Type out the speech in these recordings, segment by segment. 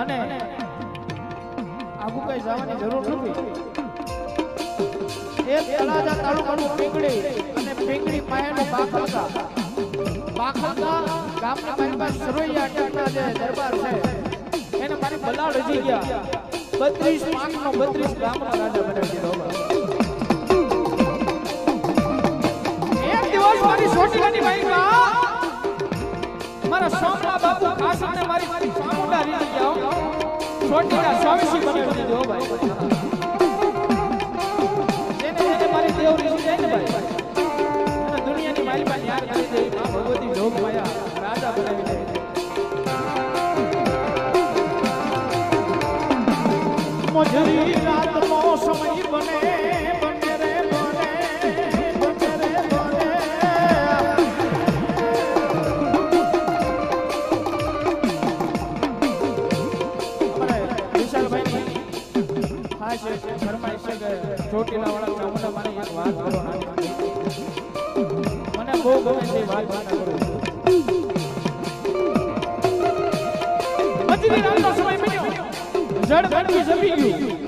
અને આગુ કઈ જવાની જરૂર નથી. એક તળાજા તાલુકાનું પીંગળી અને પીંગળી પાયાનો બાખલકા. બાખલકા ગામના મારી પાસે સરોયા ટાટા જે દરબાર છે, એને મારી બલાડ હજી ગયા. બત્રીસ પાંચનો બત્રીસ ગામનો રાજા બનાવી દીધો એક દિવસ મારી સોટીલાની બાઈકમાં મારા સોમલા બાપુ ખાસને મારી મારી ચામુંડા રીતી ગયા છોટીના સ્વામીજી બનાવી દીધો ભાઈ. એને એને મારી દેવ રીતી જાય ને ભાઈ. અને દુનિયાની મારી પાસે યાર કરી દે. માં ભગવતી લોક માયા રાજા બનાવી દે. મોજરી રાતનો કે ચોટીલાવાળા ચામુંડા મારી એક વાત મને છે વાત કરો મજરી રાતનો સમય બન્યો જડ બનવી જમી ગયું.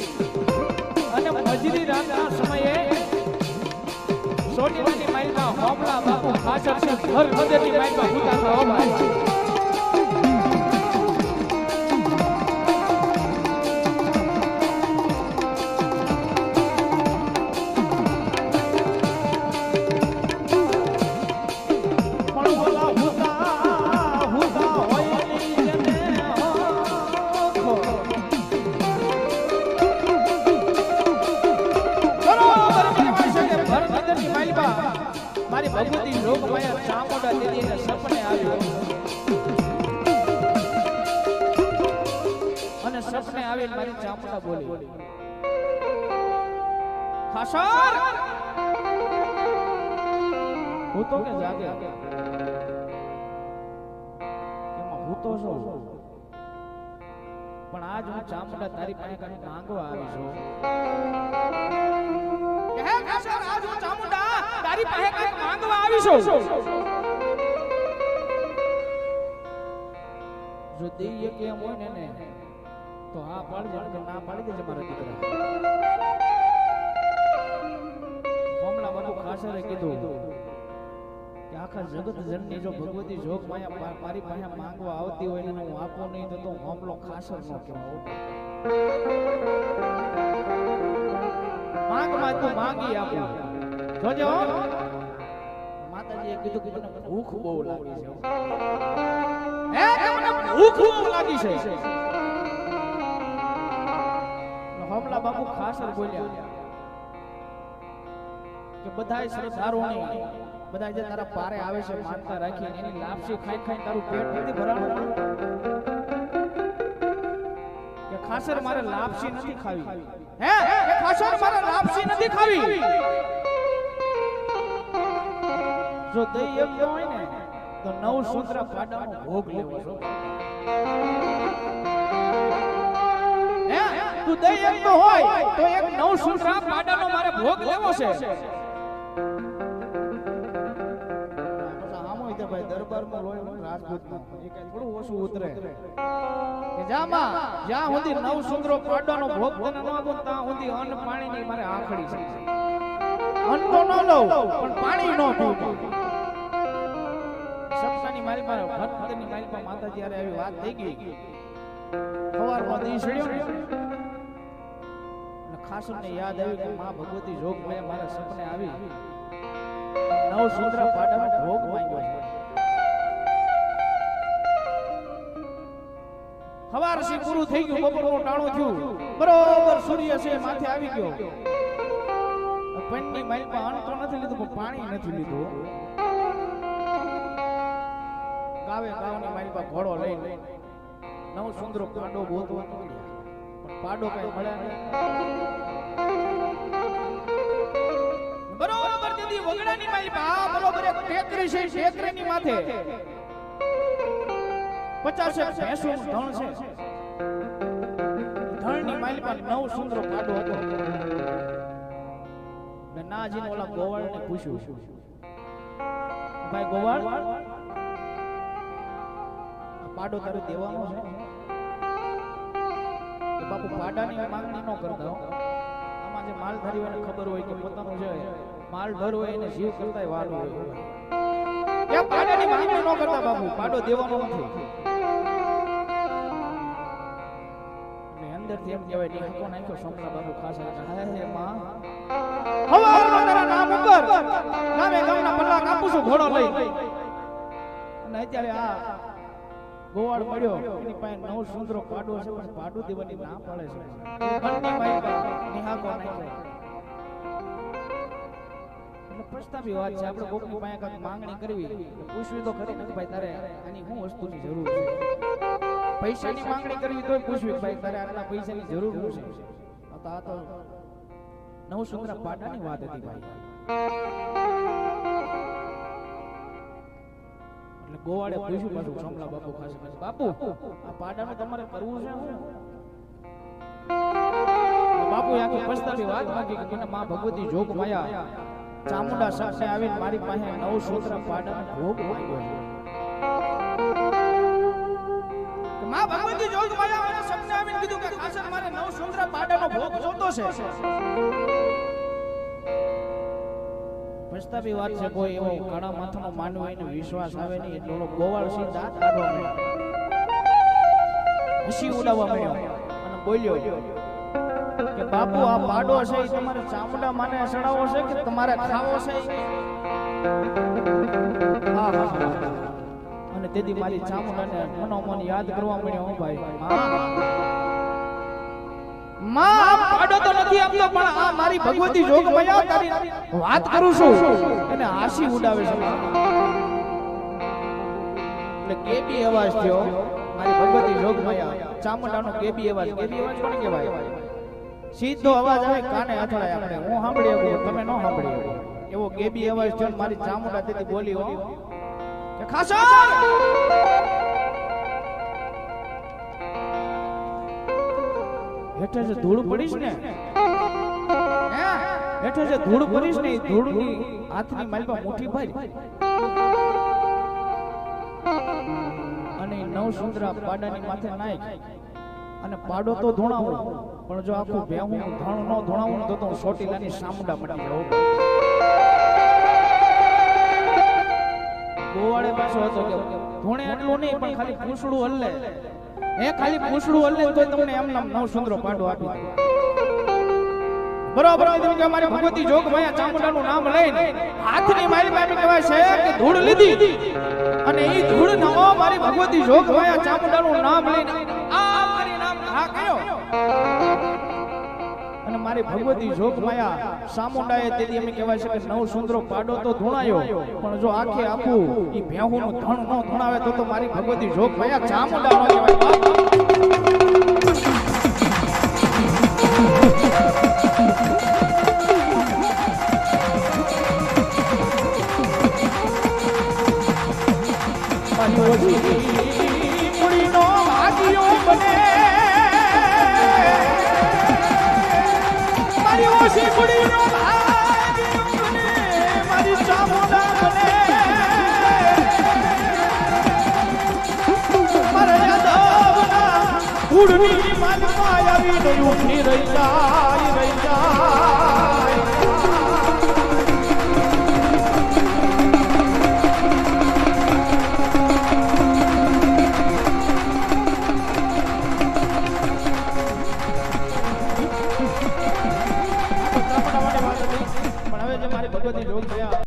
અને મજરી રાતના સમયે સોટીલાની માઈલમાં હોમલા બાપુ છે. ઘર મદરની હો મારી ભગવતી લોકમાયા ચામુંડા દેવીને સપને આવ્યો અને સપને આવીને મારી ચામુંડા બોલી. ખાસર! હું તો કે જાગે. એમાં હું તો છું. પણ આજ હું ચામુંડા તારી પાસે કઈ માંગવા આવી છું. તારી પાસે કઈ માંગવા આવીશું. જો દઈએ કે એમ હોય ને ને તો હા પાડી દે ના પાડી દેજે મારા દીકરા. હમણાં બાપુ ખાસરે કીધું કે આખા જગત જનની જો ભગવતી જોગ માયા મારી પાસે માંગવા આવતી હોય ને હું આપો નહીં, તો તો હમલો ખાસર ન માંગમાં તું માંગી આપું. જોજો માતાજીએ કીધું કે મને ભૂખ બહુ લાગી છે. હે કે મને ભૂખ બહુ લાગી છે. હમલા બાપુ ખાસર બોલ્યા કે બધાય શ્રદ્ધાળુઓની બધાય જે તારા પારે આવે છે માનતા રાખી એની લાપસી ખાઈ ખાઈ તારું પેટ નથી ભરાણું? કે ખાસર મારે લાપસી નથી ખાવી? હે ખાસર મારે લાપસી નથી ખાવી? જો દઈ એમ હોય ને તો નવ સૂત્રા પાડાનો ભોગ લેવો છો હે? તું એમ તો હોય તો એક નવ સૂત્રા પાડાનો મારે ભોગ લેવો છે. દરબારમાં લોહી હું રાજપૂતમાં એ કઈ થોડું ઓછું ઉતરે. કે જામાં જ્યાં સુધી નવ સુંદરો ભોગ તને ન આપું ત્યાં સુધી અન્ન પાણીની મારે આખડી છે. અન્ન તો ન લઉં પણ પાણી ન પીવું. મારી ભક્તની મારી પાસે માતાજી હારે આવી વાત થઈ ગઈ. સવારમાં દીસડ્યો અને ખાસમને યાદ આવ્યું કે માં ભગવતી જોગ મેં મારા સપને આવી. નવ સુંદરા પાડામાં ભોગ માંગ્યો છે. હવાર સી પૂરું થઈ ગયું, બપોરનું ટાણું થયું. બરોબર સૂર્ય છે, માથે આવી ગયો. પંચની માઇલમાં અન્ન તો નથી લીધું, પણ પાણી નથી લીધું. ગાવે ગાવને મારી પાસે ઘોડો લઈ નવ સુંદર પાડો ગોતવા નીકળ્યા. પણ પાડો કઈ મળે નહીં. બરોબર દીદી વગડાની મારી આ બરોબર, એક ટેકરી છે ટેકરીની માથે. પચાસ એક ભેંસોનું ધણ છે. ધણની માલિકા નવ સુંદર પાડો હતો. નાજીને ઓલા ગોવાળને પૂછ્યું, ભાઈ ગોવાળ પાડો તારે દેવાનો છે? કે બાપુ પાડાની માંગણી ન કરતા આમાં જે માલધારીઓને ખબર હોય કે પોતાનું છે માલ ઢોર હોય એને જીવ કરતા વાલું હોય. એ પાડાની માંગણી ન કરતા બાપુ, પાડો દેવાનો નથી. એમ કહેવાય બાપુ ખાસ હાય હે માં. ઘોડો લઈ. અને અત્યારે આ ગોવાળ મળ્યો એની પાસે નવ સુંદરો પાડો છે, પણ પાડો દેવાની ના પાડે છે. નિહાકો વાત છે, આપણે કોકની પાસે કાંઈક માંગણી કરવી પૂછવી તો ખરી નથી ભાઈ તારે આની શું વસ્તુની જરૂર છે? પૈસાની માંગણી કરવી તો પૂછવી, ભાઈ તારે આટલા પૈસાની જરૂર શું છે? તો આ તો નવ સુંદરા પાડાની વાત હતી, ભાઈ. ગોવાળે પૂછ્યું પાછું, સમલા બાપુ ખાસ બાપુ, આ પાડાનું તમારે કરવું છે બાપુ આખી પસ્તાવી વાત માંગી કે મને માં ભગવતી જોગ માયા ચામુંડા સાથે આવીને મારી પાસે નવ સૂત્ર પાડાનો ભોગ માંગ્યો છે. માં ભગવતી જોગ માયા મને સપને કીધું કે, ખાસ મારે નવ સૂત્ર પાડાનો ભોગ જોતો છે. પસ્તાવી વાત છે, કોઈ એવો ઘણા માથાનો માનવ એને વિશ્વાસ આવે નહીં, એટલે ગોવાળ સિંહ દાંત કાઢવા મળ્યો હસી ઉડાવવા મળ્યો અને બોલ્યો કે, બાપુ, આ પાડો છે તમારે ચામડા માને સડાવો છે કે તમારે ખાવો છે? અને તેથી મારી ચામડાને મનોમન યાદ કરવા મળ્યો ભાઈ. માં પાડો તો નથી આપતો, પણ આ મારી ભગવતી જોગ વાત કરું છું એને હાસી ઉડાવે છે. એટલે કેબી અવાજ થયો, મારી ભગવતી જોગ મયા કેબી અવાજ કેબી અવાજ કોને કહેવાય? સીધો અવાજ આવે કાને અથડાય આપણે? હું સાંભળી શકું તમે ન સાંભળી શકો એવો કેબી અવાજ થયો મારી ચામુંડા તેથી બોલી, હો. કે હેઠે જે ધૂળ પડીશ ને, હે? હેઠે જે ધૂળ પડીશ ને ધૂળ ધૂળની હાથની માલમાં મુઠ્ઠી ભરી. અને નવ પાડાની માથે નાખ. અને પાડો તો ધોણાવું પણ જો આખું ભેહું ધણ ન ધોણાવું તો હું સોટીલાની સામડા મટી જાઉં ગોવાળે પાછો હતો કે ધોણે એટલું નહીં, પણ ખાલી પૂછડું હલ્લે એ ખાલી પૂંછડું હલ્લે તો તમને એમ નામ નવ સુંદરો પાડો આપી બરોબર તમે કે મારી ભગવતી જોગ માયા ચામુંડાનું નામ લઈને હાથની મારી પાસે કહેવાય છે કે ધૂળ લીધી. અને એ ધૂળ નવો મારી ભગવતી જોગ માયા ચામુંડાનું નામ લઈને આ મારી નામ હા કયો મારી ભગવતી જોગ માયા સામુંડાએ તેથી એમ કહેવાય છે કે નવ સુંદરો પાડો તો ધૂણાયો. પણ જો આખે આખું ભેહું નું ધણ ન ધૂણાવે તો તો મારી ભગવતી જોગ માયા ચામુંડા નો કહેવાય. இறையா இறையா